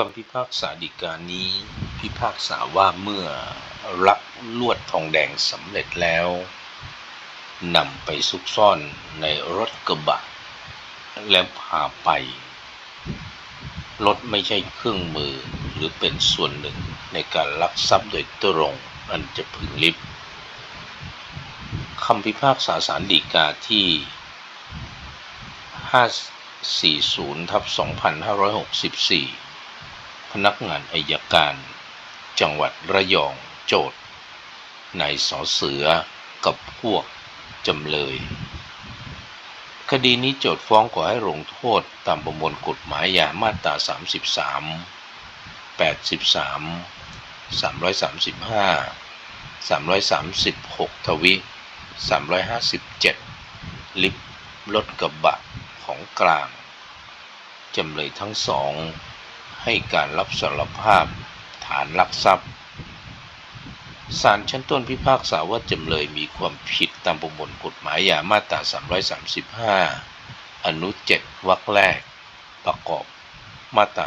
คำพิพากษาฎีกานี้พิพากษาว่าเมื่อรับลวดทองแดงสำเร็จแล้วนำไปซุกซ่อนในรถกระบะ แล้วพาไป รถไม่ใช่เครื่องมือหรือเป็นส่วนหนึ่งในการลักทรัพย์โดยตรงอันจะพึงลิบคำพิพากษาสารฎีกาที่ 540ทับ2564 พนักงานอายการ จังหวัดระยองโจทย์นายสอเสือกับพวกจำเลย คดีนี้โจทฟ้องขอให้ลงโทษตามประมวลกฎหมายยามาตรา 33 83 335 336 ทวิ 357 ลิฟต์รถกระบะของกลาง จำเลยทั้งสอง ให้การรับสารภาพฐานลักทรัพย์ศาลชั้นต้นพิพากษาว่าจำเลยมีความผิดตามประมวลกฎหมายยามาตรา 335 อนุ 7 วรรคแรก ประกอบมาตรา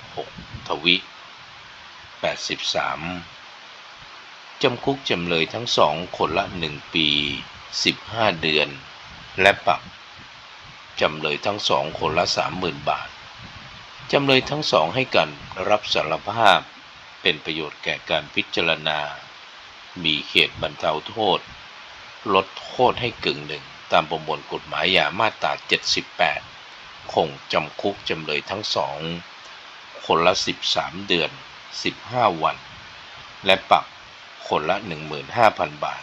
336 ทวิ 83 จำคุกจำเลยทั้งสองคนละ 1 ปี 15 เดือน และปรับ จำเลยทั้งสองคนละ 30,000 บาท จำเลยทั้งสองให้การรับสารภาพ เป็นประโยชน์แก่การพิจารณา มีเขตบรรเทาโทษ ลดโทษให้กึ่งหนึ่งตามประมวลกฎหมายยามาตรา 78 คงจำคุกจำเลยทั้งสอง คนละ 13 เดือน 15 วัน และปรับคนละ 15,000 บาท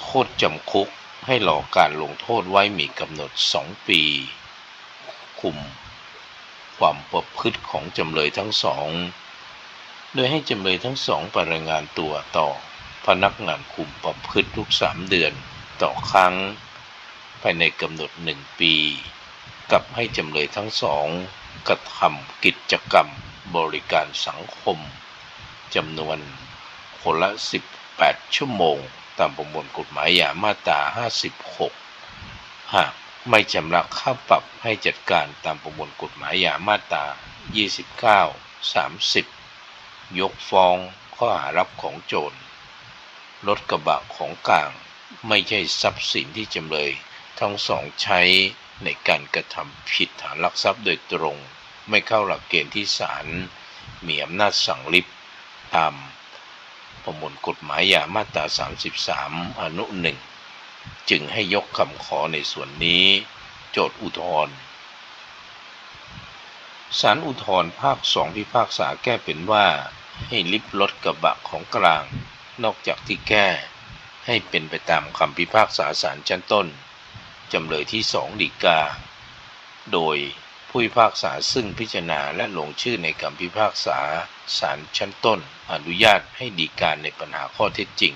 โทษจำคุกให้รอการลงโทษไว้มีกำหนด 2 ปี คุม ความประพฤติของจำเลยทั้งสอง โดยให้จำเลยทั้งสองไปรายงานตัวต่อพนักงานคุมประพฤติทุก3เดือนต่อครั้ง ภายในกำหนด1ปี กับให้จำเลยทั้งสองกระทำกิจกรรมบริการสังคมจำนวนคนละ 18 ชั่วโมง ตามประมวลกฎหมายยามาตรา 56 หาก ไม่ชำระค่าปรับให้จัดการตามประมวลกฎหมายยามาตรา 29 30 ยกฟ้องข้อหารับของโจร รถกระบะของกลางไม่ใช่ทรัพย์สินที่จำเลย ทั้งสองใช้ในการกระทำผิดฐานลักทรัพย์โดยตรง ไม่เข้าหลักเกณฑ์ที่ศาลมีอำนาจสั่งลิบตามประมวลกฎหมายยามาตรา 33 อนุหนึ่ง จึงให้ยกคำขอในส่วนนี้ โจทย์อุทธรณ์ศาลอุทธรณ์ภาคสองพิพากษาแก้เป็นว่า ให้ลิบรถกระบะของกลาง นอกจากที่แก้ ให้เป็นไปตามคำพิพากษาศาลชั้นต้น จำเลยที่สองฎีกา โดยผู้พิพากษาซึ่งพิจารณาและลงชื่อในคำพิพากษาศาลชั้นต้น อนุญาตให้ฎีกาในปัญหาข้อเท็จจริง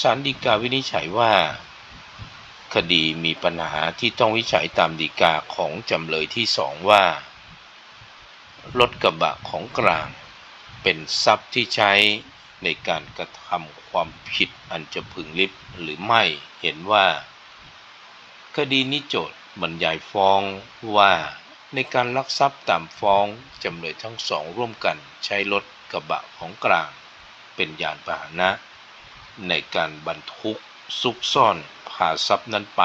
ศาลฎีกาวินิจฉัยว่า คดีมีปัญหาที่ต้องวิจัยตามฎีกาของจำเลยที่สองว่า รถกระบะของกลาง เป็นทรัพย์ที่ใช้ในการกระทำความผิดอันจะพึงลิบหรือไม่เห็นว่า คดีนี้โจทย์บรรยายฟ้องว่าในการลักทรัพย์ตามฟ้องจำเลยทั้งสองร่วมกันใช้รถกระบะของกลาง เป็นยานพาหนะ ในการบรรทุกซุกซ่อนพาทรัพย์นั้นไป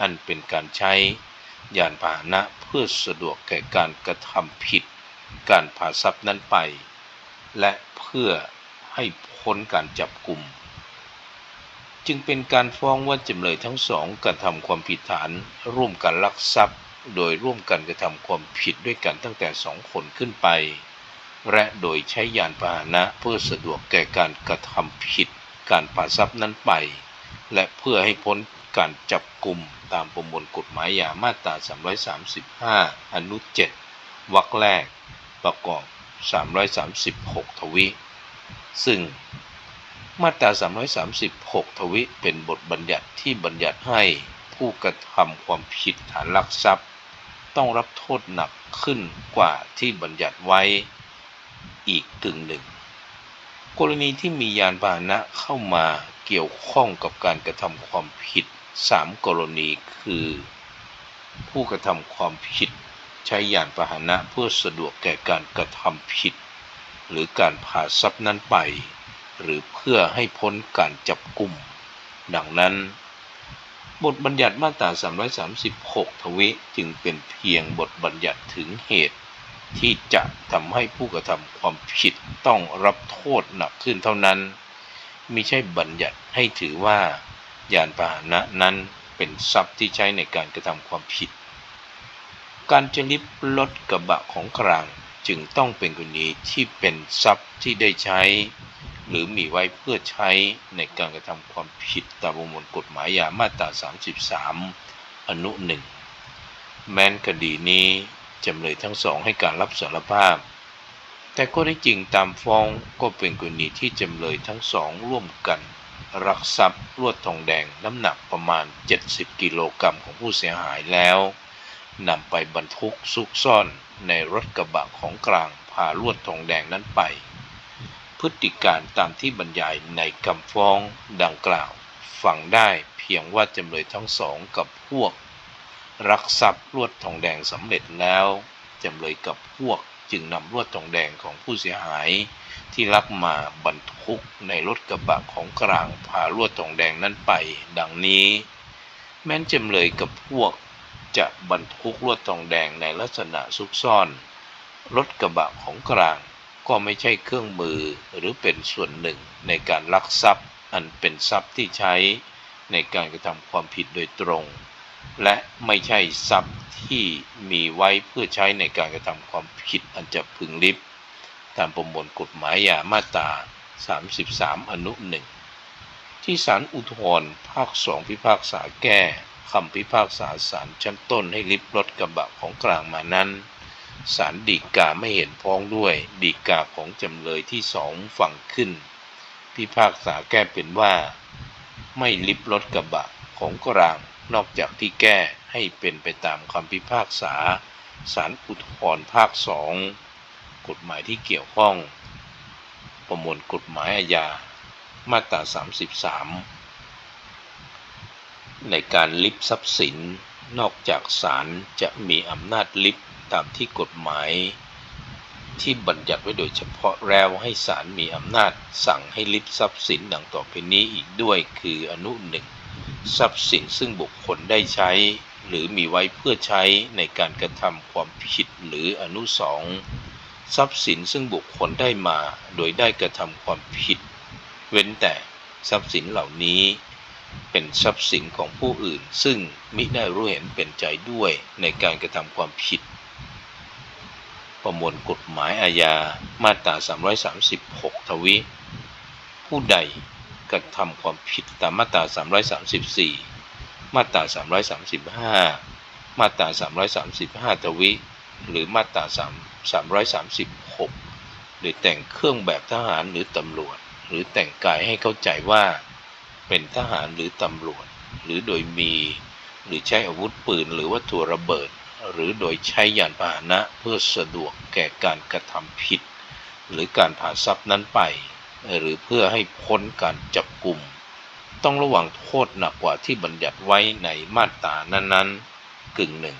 อันเป็นการใช้ยานพาหนะเพื่อสะดวกแก่การกระทำผิด การพาทรัพย์นั้นไป และเพื่อให้พ้นการจับกลุ่ม จึงเป็นการฟ้องว่าจำเลยทั้งสองกระทำความผิดฐาน ร่วมกันลักทรัพย์ โดยร่วมกันกระทำความผิดด้วยกันตั้งแต่สองคนขึ้นไป และโดยใช้ยานพาหนะเพื่อสะดวกแก่การกระทำผิด การพาทรัพย์นั้นไป และเพื่อให้พ้นการจับกลุ่มตามประมวลกฎหมายยามาตรา 335 อนุ 7 วรรคแรก ประกอบ 336 ทวิ ซึ่งมาตรา 336 ทวิเป็นบทบัญญัติที่บัญญัติให้ผู้กระทำความผิดฐานลักทรัพย์ ต้องรับโทษหนักขึ้นกว่าที่บัญญัติไว้อีกกึ่งหนึ่ง กรณีที่มียานพาหนะเข้ามาเกี่ยวข้องกับการกระทำความผิด 3 กรณีคือ ผู้กระทำความผิด ใช้ยานพาหนะเพื่อสะดวกแก่การกระทำผิด หรือการพาทรัพย์นั้นไป หรือเพื่อให้พ้นการจับกุมดังนั้น บทบัญญัติมาตรา 336 ทวิจึงเป็นเพียงบทบัญญัติถึงเหตุ ที่จะทำให้ผู้กระทำความผิดต้องรับโทษหนักขึ้นเท่านั้นมิใช่บัญญัติให้ถือว่ายานพาหนะนั้นเป็นทรัพย์ที่ใช้ในการกระทำความผิด การจะลิบรถกระบะของกลางจึงต้องเป็นกรณีที่เป็นทรัพย์ที่ได้ใช้ หรือมีไว้เพื่อใช้ในการกระทำความผิดตามประมวลกฎหมายยามาตรา 33 อนุหนึ่งแม้นคดีนี้ จำเลยทั้งสองให้การรับสารภาพ แต่ก็ได้จริงตามฟ้องก็เป็นกรณีที่จำเลยทั้งสองร่วมกันรักทรัพย์ลวดทองแดงน้ำหนักประมาณ 70 กิโลกรัมของผู้เสียหายแล้วนำไปบรรทุกซุกซ่อนในรถกระบะของกลางพาลวดทองแดงนั้นไป พฤติการตามที่บรรยายในคำฟ้องดังกล่าว ฟังได้เพียงว่าจำเลยทั้งสองกับพวก รักทรัพย์ลวดทองแดงสำเร็จแล้วจำเลยกับพวกจึงนำลวดทองแดงของผู้เสียหาย ที่ลักมาบรรทุกในรถกระบะของกลางพาลวดทองแดงนั้นไป ดังนี้ แม้นจำเลยกับพวกจะบรรทุกลวดทองแดงในลักษณะซุกซ่อนรถกระบะของกลางก็ไม่ใช่เครื่องมือหรือเป็นส่วนหนึ่งในการลักทรัพย์ อันเป็นทรัพย์ที่ใช้ในการกระทำความผิดโดยตรง และไม่ใช่ทรัพย์ที่มีไว้เพื่อใช้ในการกระทำความผิดอันจะพึงลิบตามประมวลกฎหมายยามาตรา 33 อนุหนึ่งที่ศาลอุทธรภาคสองพิพากษาแก้คำพิพากษาศาลชั้นต้นให้ลิบรถกระบะของกลางมานั้นศาลฎีกาไม่เห็นพ้องด้วยฎีกาของจำเลยที่สองฟังขึ้น พิพากษาแก้เป็นว่า ไม่ลิบรถกระบะของกลาง นอกจากที่แก้ให้เป็นไปตามคำพิพากษาศาลอุทธรภาคสองกฎหมายที่เกี่ยวข้อง ประมวลกฎหมายอาญามาตรา 33 ในการลิบทรัพย์สิน นอกจากศาลจะมีอำนาจลิบตามที่กฎหมาย ที่บัญญัติไว้โดยเฉพาะแล้วให้ศาลมีอำนาจสั่งให้ลิบทรัพย์สินดังต่อไปนี้อีกด้วยคืออนุหนึ่ง ทรัพย์สินซึ่งบุคคลได้ใช้ หรือมีไว้เพื่อใช้ในการกระทำความผิดหรืออนุสองทรัพย์สินซึ่งบุคคลได้มาโดยได้กระทำความผิด เว้นแต่ทรัพย์สินเหล่านี้ เป็นทรัพย์สินของผู้อื่น ซึ่งมิได้รู้เห็นเป็นใจด้วยในการกระทำความผิด ประมวลกฎหมายอาญามาตรา 336 ทวิ ผู้ใด กระทำความผิดตามมาตรา 334 มาตรา 335 มาตรา 335 ทวิ หรือมาตรา 336 หรือแต่งเครื่องแบบทหารหรือตำรวจ หรือแต่งกายให้เข้าใจว่าเป็นทหารหรือตำรวจ หรือโดยมีหรือใช้อาวุธปืนหรือวัตถุระเบิด หรือโดยใช้ยานพาหนะเพื่อสะดวกแก่การกระทำผิด หรือการผ่าทรัพย์นั้นไป หรือเพื่อให้พ้นการจับกลุ่ม ต้องระวังโทษหนักกว่าที่บัญญัติไว้ในมาตรานั้นๆ กึ่งหนึ่ง